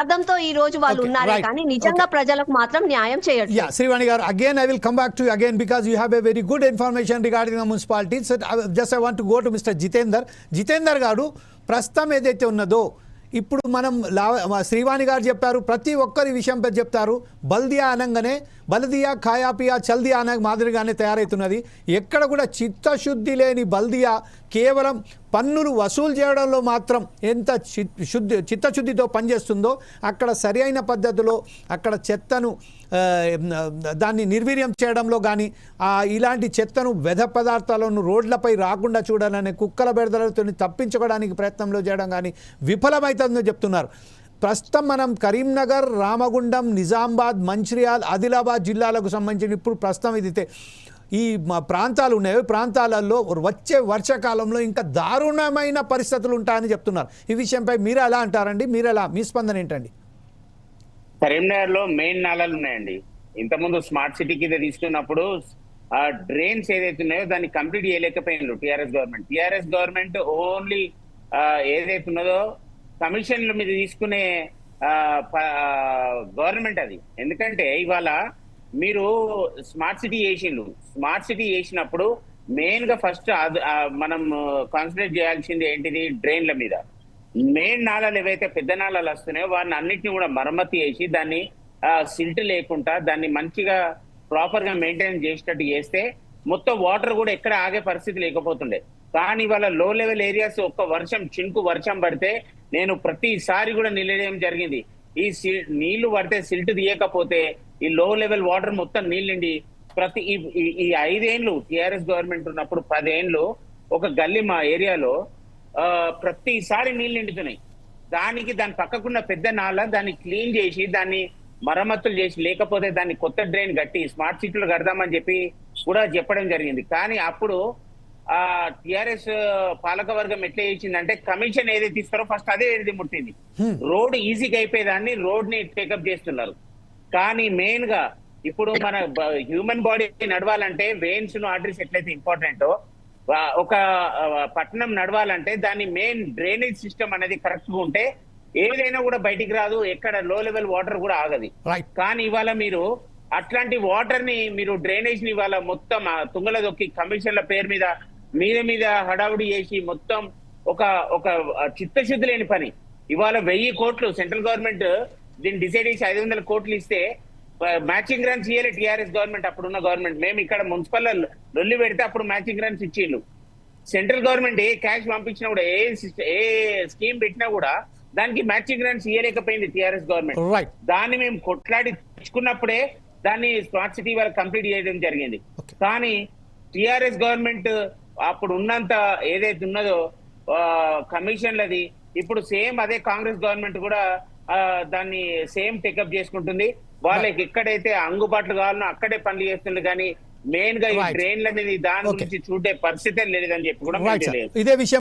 పదార్థంతో ఈ రోజు వాళ్ళు ఉన్నారే కానీ నిజంగా ప్రజలకు మాత్రం న్యాయం చేయడం Srivani garu again I will come back to again because you have a very good information regarding the municipality so just I want go to mister Jitender Jitender garu ప్రస్తుతం ఏదైతే ఉన్నదో ఇప్పుడు మనం లా శ్రీవాణి గారు చెప్పారు ప్రతి ఒక్కరి విషయంపై చెప్తారు. బల్దియా అనగానే బల్దియా ఖాయాపియా చల్దియా అనగా మాదిరిగానే తయారవుతున్నది ఎక్కడ కూడా చిత్తశుద్ధి లేని బల్దియా కేవలం పన్నులు వసూలు చేయడంలో మాత్రం ఎంత శుద్ధి చిత్తశుద్ధితో పనిచేస్తుందో అక్కడ సరి అయిన పద్ధతిలో అక్కడ చెత్తను దాన్ని నిర్వీర్యం చేయడంలో కానీ ఇలాంటి చెత్తను వ్యధ పదార్థాలను రోడ్లపై రాకుండా చూడాలనే కుక్కల బెడదలతో తప్పించుకోవడానికి ప్రయత్నంలో చేయడం కానీ విఫలమవుతుందని చెప్తున్నారు. ప్రస్తుతం మనం కరీంనగర్ రామగుండం నిజామాబాద్ మంచిర్యాల్ ఆదిలాబాద్ జిల్లాలకు సంబంధించిన ఇప్పుడు ప్రస్తుతం ఇదితే ఈ మా ప్రాంతాలు ఉన్నాయో. ప్రాంతాలలో వచ్చే వర్షాకాలంలో ఇంకా దారుణమైన పరిస్థితులు ఉంటాయని చెప్తున్నారు. ఈ విషయంపై మీరు ఎలా అంటారండి? మీరు ఎలా? మీ స్పందన ఏంటండి? కరీంనగర్లో మెయిన్ నాలాలు ఉన్నాయండి. ఇంతకుముందు స్మార్ట్ సిటీ కింద తీసుకున్నప్పుడు ఆ డ్రైన్స్ ఏదైతే ఉన్నాయో దాన్ని complete చేయలేకపోయినారు TRS government. TRS government only ఏదైతే ఉన్నదో కమిషన్ల మీద తీసుకునే గవర్నమెంట్ అది. ఎందుకంటే ఇవాళ మీరు స్మార్ట్ సిటీ చేసిండ్రు. స్మార్ట్ సిటీ చేసినప్పుడు మెయిన్గా ఫస్ట్ మనం కాన్సన్ట్రేట్ చేయాల్సింది ఏంటిది? డ్రైన్ల మీద. మెయిన్ నాళాలు ఏవైతే పెద్ద నాళాలు వస్తున్నాయో వాటిని అన్నింటినీ కూడా మరమ్మతి చేసి దాన్ని సిల్ట్ లేకుండా దాన్ని మంచిగా ప్రాపర్గా మెయింటైన్ చేసేటట్టు చేస్తే మొత్తం వాటర్ కూడా ఎక్కడ ఆగే పరిస్థితి లేకపోతుండే. కానీ ఇవాళ లో లెవెల్ ఏరియాస్ ఒక్క వర్షం చినుకు వర్షం పడితే నేను ప్రతిసారి కూడా నిలయడం జరిగింది. ఈ నీళ్ళు పడితే సిల్ట్ తీయకపోతే ఈ లో లెవెల్ వాటర్ మొత్తం నీళ్ళండి. ప్రతి ఈ- ఐదేండ్లు టిఆర్ఎస్ గవర్నమెంట్ ఉన్నప్పుడు పదేండ్లు ఒక గల్లీ మా ఏరియాలో ప్రతిసారి నీళ్ళు నిండుతున్నాయి. దానికి దాని పక్కకున్న పెద్ద నాల దాన్ని క్లీన్ చేసి దాన్ని మరమ్మతులు చేసి లేకపోతే దాన్ని కొత్త డ్రైన్ కట్టి స్మార్ట్ సిటీలో కడదామని చెప్పి కూడా చెప్పడం జరిగింది. కానీ అప్పుడు ఆ టిఆర్ఎస్ పాలక వర్గం ఎట్లా చేసిందంటే కమిషన్ ఏదైతే ఇస్తారో ఫస్ట్ అదే ఏది ముట్టింది. రోడ్ ఈజీగా అయిపోయేదాన్ని రోడ్ని టేకప్ చేస్తున్నారు. కానీ మెయిన్గా ఇప్పుడు మన హ్యూమన్ బాడీ నడవాలంటే వెయిన్స్ను ఆర్టరీస్ ఎట్లయితే ఇంపార్టెంటో ఒక పట్టణం నడవాలంటే దాని మెయిన్ డ్రైనేజ్ సిస్టమ్ అనేది కరెక్ట్గా ఉంటే ఏదైనా కూడా బయటికి రాదు ఎక్కడ లో లెవెల్ వాటర్ కూడా ఆగది. కానీ ఇవాళ మీరు అట్లాంటి వాటర్ని మీరు డ్రైనేజ్ని ఇవాళ మొత్తం తుంగల దొక్కి కమిషన్ల పేరు మీద మీద మీద హడావుడి చేసి మొత్తం ఒక ఒక చిత్తశుద్ధి లేని పని. ఇవాళ వెయ్యి కోట్లు సెంట్రల్ గవర్నమెంట్ దీన్ని డిసైడ్ చేసి ఐదు వందల కోట్లు ఇస్తే మ్యాచింగ్ గ్రాంట్స్ ఇయ్యలే టిఆర్ఎస్ గవర్నమెంట్ అప్పుడున్న గవర్నమెంట్. మేము ఇక్కడ మున్సిపల్ లొల్లి పెడితే అప్పుడు మ్యాచింగ్ గ్రాంట్స్ ఇచ్చిండు సెంట్రల్ గవర్నమెంట్ ఏ క్యాష్ పంపించినా కూడా ఏ ఏ స్కీమ్ పెట్టినా కూడా దానికి మ్యాచింగ్ గ్రాంట్స్ ఇయ్యలేకపోయింది టిఆర్ఎస్ గవర్నమెంట్. దాన్ని మేము కొట్లాడి తెచ్చుకున్నప్పుడే దాన్ని స్మార్ట్ సిటీ వరకు కంప్లీట్ చేయడం జరిగింది. కానీ టిఆర్ఎస్ గవర్నమెంట్ అప్పుడు ఉన్నంత ఏదైతే ఉన్నదో కమిషన్లది ఇప్పుడు సేమ్ అదే కాంగ్రెస్ గవర్నమెంట్ కూడా దాన్ని సేమ్ టేకప్ చేసుకుంటుంది వాళ్ళకి ఎక్కడైతే అంగుబాట్లు కావాలనో అక్కడే పనులు చేస్తుంది కానీ మెయిన్గా ఈ. ట్రైన్ల మీద దాని. గురించి చూడే పరిస్థితే లేదని చెప్పి కూడా ఇదే విషయం